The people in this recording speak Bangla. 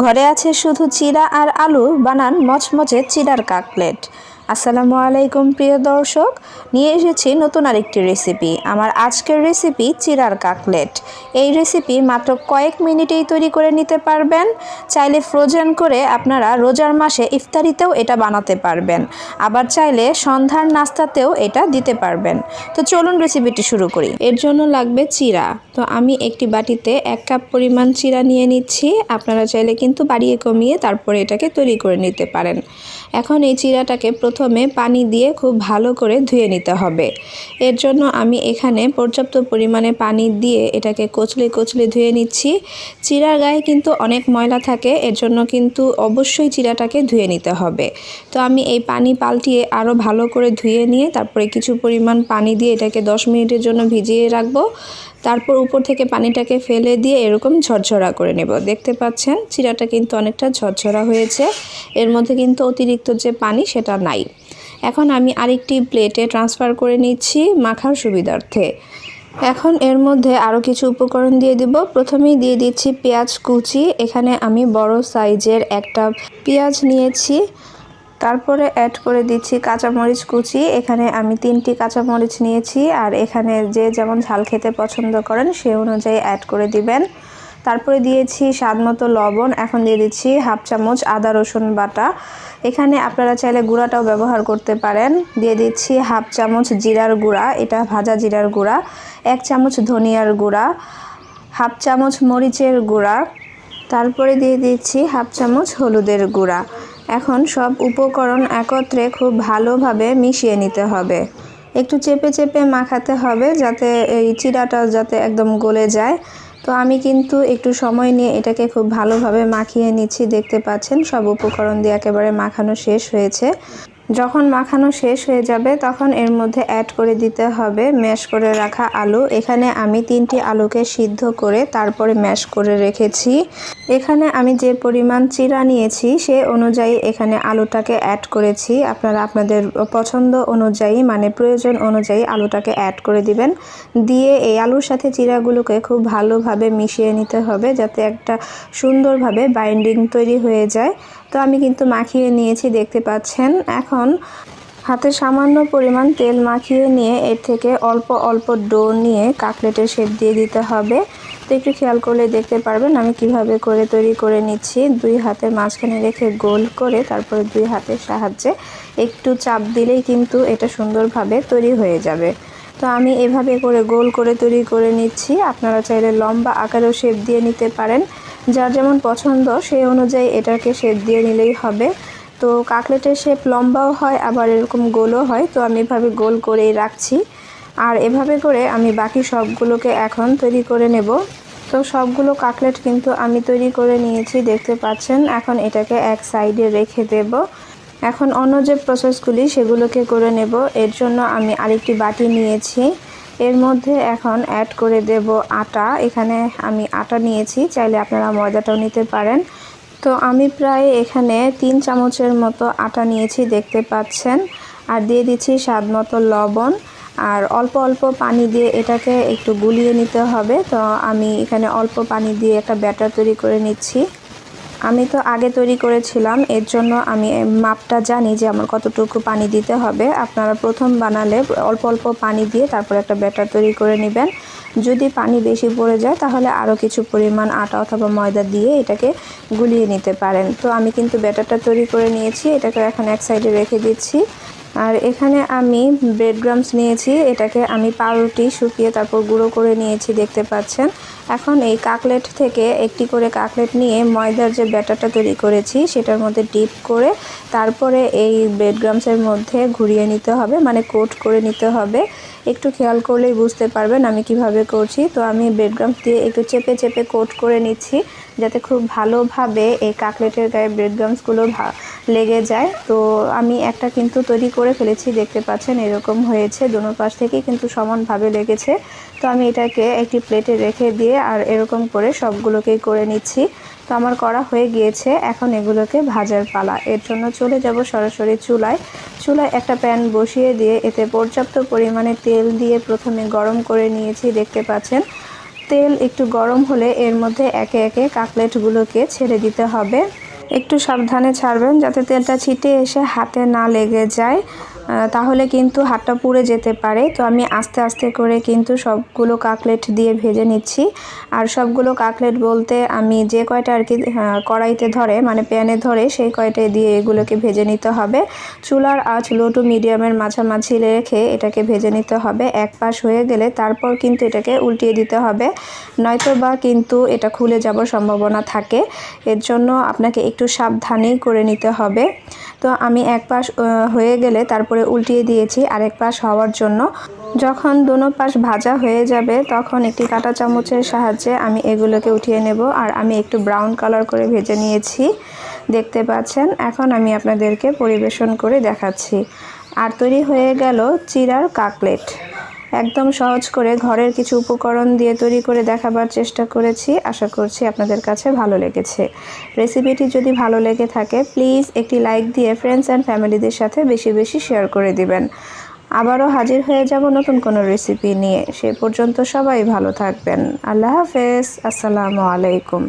ঘরে আছে শুধু চিরা আর আলু বানান মচমচে চিরার কাকলেট। আসসালামু আলাইকুম, প্রিয় দর্শক। নিয়ে এসেছি নতুন আরেকটি রেসিপি, আমার আজকের রেসিপি চিড়ার কাকলেট। এই রেসিপি মাত্র কয়েক মিনিটেই তৈরি করে নিতে পারবেন। চাইলে ফ্রোজেন করে আপনারা রোজার মাসে ইফতারিতেও এটা বানাতে পারবেন। আবার চাইলে সন্ধ্যার নাস্তাতেও এটা দিতে পারবেন। তো চলুন রেসিপিটি শুরু করি। এর জন্য লাগবে চিড়া তো আমি একটি বাটিতে এক কাপ পরিমাণ চিড়া নিয়ে নিচ্ছি। আপনারা চাইলে কিন্তু বাড়িয়ে কমিয়ে তারপরে এটাকে তৈরি করে নিতে পারেন। এখন এই চিড়াটাকে প্রথমে পানি দিয়ে খুব ভালো করে ধুয়ে নিতে হবে। এর জন্য আমি এখানে পর্যাপ্ত পরিমাণে পানি দিয়ে এটাকে কচলে কচলে ধুয়ে নিচ্ছি। চিড়ার গায়ে কিন্তু অনেক ময়লা থাকে, এর জন্য কিন্তু অবশ্যই চিরাটাকে ধুয়ে নিতে হবে। তো আমি এই পানি পাল্টিয়ে আরও ভালো করে ধুয়ে নিয়ে তারপরে কিছু পরিমাণ পানি দিয়ে এটাকে দশ মিনিটের জন্য ভিজিয়ে রাখব। তারপর উপর থেকে পানিটাকে ফেলে দিয়ে এরকম ঝরঝরা করে নেব। দেখতে পাচ্ছেন, চিরাটা কিন্তু অনেকটা ঝরঝরা হয়েছে। এর মধ্যে কিন্তু অতিরিক্ত যে পানি, সেটা নাই। এখন আমি আরেকটি প্লেটে ট্রান্সফার করে নিচ্ছি মাখার সুবিধার্থে। এখন এর মধ্যে আরও কিছু উপকরণ দিয়ে দিব। প্রথমেই দিয়ে দিচ্ছি পেঁয়াজ কুচি। এখানে আমি বড় সাইজের একটা পেঁয়াজ নিয়েছি। তারপরে অ্যাড করে দিচ্ছি কাঁচামরিচ কুচি। এখানে আমি তিনটি কাঁচামরিচ নিয়েছি আর এখানে যে যেমন ঝাল খেতে পছন্দ করেন সে অনুযায়ী অ্যাড করে দিবেন। তারপরে দিয়েছি স্বাদ মতো লবণ, এখন দিয়ে দিচ্ছি হাফ চামচ আদা, রসুন বাটা। এখানে আপনারা চাইলে গুঁড়াটাও ব্যবহার করতে পারেন। দিয়ে দিচ্ছি হাফ চামচ জিরার গুঁড়া, এটা ভাজা জিরার গুঁড়া, এক চামচ ধনিয়ার গুঁড়া, হাফ চামচ মরিচের গুঁড়া। তারপরে দিয়ে দিচ্ছি হাফ চামচ হলুদের গুঁড়া। এখন সব উপকরণ একত্রে খুব ভালোভাবে মিশিয়ে নিতে হবে। একটু চেপে চেপে মাখাতে হবে যাতে এই চিরাটা যাতে একদম গলে যায়। তো আমি কিন্তু একটু সময় নিয়ে এটাকে খুব ভালোভাবে মাখিয়ে নিচ্ছি। দেখতে পাচ্ছেন সব উপকরণ দিয়ে একেবারে মাখানো শেষ হয়েছে। যখন মাখানো শেষ হয়ে যাবে, তখন এর মধ্যে অ্যাড করে দিতে হবে। ম্যাশ করে রাখা আলু। এখানে আমি তিনটি আলুকে সিদ্ধ করে তারপরে ম্যাশ করে রেখেছি। এখানে আমি যে পরিমাণ চিরা নিয়েছি, সে অনুযায়ী এখানে আলুটাকে অ্যাড করেছি। আপনারা আপনাদের পছন্দ অনুযায়ী মানে প্রয়োজন অনুযায়ী আলুটাকে অ্যাড করে দিবেন। দিয়ে এই আলুর সাথে চিরাগুলোকে খুব ভালোভাবে মিশিয়ে নিতে হবে, যাতে একটা সুন্দরভাবে বাইন্ডিং তৈরি হয়ে যায়। তো আমি কিন্তু মাখিয়ে নিয়েছি, দেখতে পাচ্ছেন। এখন হাতে সামান্য পরিমাণ তেল মাখিয়ে নিয়ে এর থেকে অল্প অল্প ডো নিয়ে কাকলেটের শেপ দিয়ে দিতে হবে। তো একটু খেয়াল করলে দেখতে পারবেন, আমি কীভাবে করে তৈরি করে নিচ্ছি। দুই হাতের মাঝখানে রেখে গোল করে তারপরে দুই হাতের সাহায্যে একটু চাপ দিলেই কিন্তু এটা সুন্দরভাবে তৈরি হয়ে যাবে। তো আমি এভাবে করে গোল করে তৈরি করে নিচ্ছি। আপনারা চাইলে লম্বা আকারেও শেপ দিয়ে নিতে পারেন। যার যেমন পছন্দ সেই অনুযায়ী এটাকে শেপ দিয়ে নিলেই হবে। তো কাকলেটের শেপ লম্বাও হয়, আবার এরকম গোলও হয়। তো আমি এভাবে গোল করেই রাখছি। আর এভাবে করে আমি বাকি সবগুলোকে এখন তৈরি করে নেব। তো সবগুলো কাকলেট কিন্তু আমি তৈরি করে নিয়েছি, দেখতে পাচ্ছেন। এখন এটাকে এক সাইডে রেখে দেব। এখন অন্য যে প্রসেসগুলি সেগুলোকে করে নেব। এর জন্য আমি আরেকটি বাটি নিয়েছি। এর মধ্যে এখন অ্যাড করে দেব আটা। এখানে আমি আটা নিয়েছি। চাইলে আপনারা ময়দাটাও নিতে পারেন। তো আমি প্রায় এখানে তিন চামচের মতো আটা নিয়েছি, দেখতে পাচ্ছেন। আর দিয়ে দিচ্ছি স্বাদ মতো লবণ। আর অল্প অল্প পানি দিয়ে এটাকে একটু গুলিয়ে নিতে হবে। তো আমি এখানে অল্প পানি দিয়ে একটা ব্যাটার তৈরি করে নিচ্ছি। আমি তো আগে তৈরি করেছিলাম, এর জন্য আমি মাপটা জানি যে আমার কতটুকু পানি দিতে হবে। আপনারা প্রথম বানালে অল্প অল্প পানি দিয়ে তারপর একটা ব্যাটার তৈরি করে নেবেন। যদি পানি বেশি পড়ে যায়, তাহলে আরও কিছু পরিমাণ আটা অথবা ময়দা দিয়ে এটাকে গুলিয়ে নিতে পারেন। তো আমি কিন্তু ব্যাটারটা তৈরি করে নিয়েছি, এটাকে এখন এক সাইডে রেখে দিচ্ছি। আর এখানে আমি ব্রেড গ্রামস নিয়েছি, এটাকে আমি পাউরুটি শুকিয়ে তারপর গুঁড়ো করে নিয়েছি, দেখতে পাচ্ছেন। এখন এই কাকলেট থেকে একটি করে কাকলেট নিয়ে ময়দার যে ব্যাটারটা তৈরি করেছি, সেটার মধ্যে ডিপ করে তারপরে এই ব্রেড গ্রামসের মধ্যে ঘুরিয়ে নিতে হবে মানে কোট করে নিতে হবে। একটু খেয়াল করলেই বুঝতে পারবেন আমি কীভাবে করছি। তো আমি ব্রেড গ্রামস দিয়ে একটু চেপে চেপে কোট করে নিচ্ছি। যাতে খুব ভালোভাবে এই কাকলেটের গায়ে ব্রেড গ্রামসগুলো লেগে যায়। তো আমি একটা কিন্তু তৈরি করে ফেলেছি, দেখতে পাচ্ছেন এরকম হয়েছে। দোনো পাশ থেকেই কিন্তু সমানভাবে লেগেছে। তো আমি এটাকে একটি প্লেটে রেখে দিয়ে আর এরকম করে সবগুলোকেই করে নিচ্ছি। তো আমার করা হয়ে গিয়েছে। এখন এগুলোকে ভাজার পালা। এর জন্য চলে যাব সরাসরি চুলায়। চুলায় একটা প্যান বসিয়ে দিয়ে এতে পর্যাপ্ত পরিমাণে তেল দিয়ে প্রথমে গরম করে নিয়েছি, দেখতে পাচ্ছেন। তেল একটু গরম হলে এর মধ্যে একে একে কাকলেটগুলোকে ছেড়ে দিতে হবে। একটু সাবধানে ছাড়বেন যাতে তেলটা ছিটে এসে হাতে না লেগে যায়। তাহলে কিন্তু হাতটা পুড়ে যেতে পারে। তো আমি আস্তে আস্তে করে কিন্তু সবগুলো কাকলেট দিয়ে ভেজে নিচ্ছি। আর সবগুলো কাকলেট বলতে আমি যে কয়টা আর কি আহ, কড়াইতে ধরে মানে প্যানে ধরে সেই কয়টায় দিয়ে এগুলোকে ভেজে নিতে হবে। চুলার আঁচ লো টু মিডিয়ামের মাঝামাঝি রেখে এটাকে ভেজে নিতে হবে। এক পাশ হয়ে গেলে তারপর কিন্তু এটাকে উল্টিয়ে দিতে হবে। নয়তো বা কিন্তু এটা খুলে যাওয়ার সম্ভাবনা থাকে। এর জন্য আপনাকে একটু সাবধানেই করে নিতে হবে। তো আমি এক পাশ হয়ে গেলে তারপরে উল্টিয়ে দিয়েছি আরেক পাশ হওয়ার জন্য। যখন দুনো পাশ ভাজা হয়ে যাবে, তখন একটি কাঁটা চামচের সাহায্যে আমি এগুলোকে উঠিয়ে নেব আর আমি একটু ব্রাউন কালার করে ভেজে নিয়েছি। দেখতে পাচ্ছেন, এখন আমি আপনাদেরকে পরিবেশন করে দেখাচ্ছি। আর তৈরি হয়ে গেল চিরার কাকলেট। একদম সহজ করে ঘরের কিছু উপকরণ দিয়ে তৈরি করে দেখাবার চেষ্টা করেছি। আশা করছি আপনাদের কাছে ভালো লেগেছে। রেসিপিটি যদি ভালো লেগে থাকে, প্লিজ একটি লাইক দিয়ে ফ্রেন্ডস অ্যান্ড ফ্যামিলিদের সাথে বেশি বেশি শেয়ার করে দিবেন। আবারও হাজির হয়ে যাব নতুন কোনো রেসিপি নিয়ে। সে পর্যন্ত সবাই ভালো থাকবেন। আল্লাহ হাফেজ। আসসালামু আলাইকুম।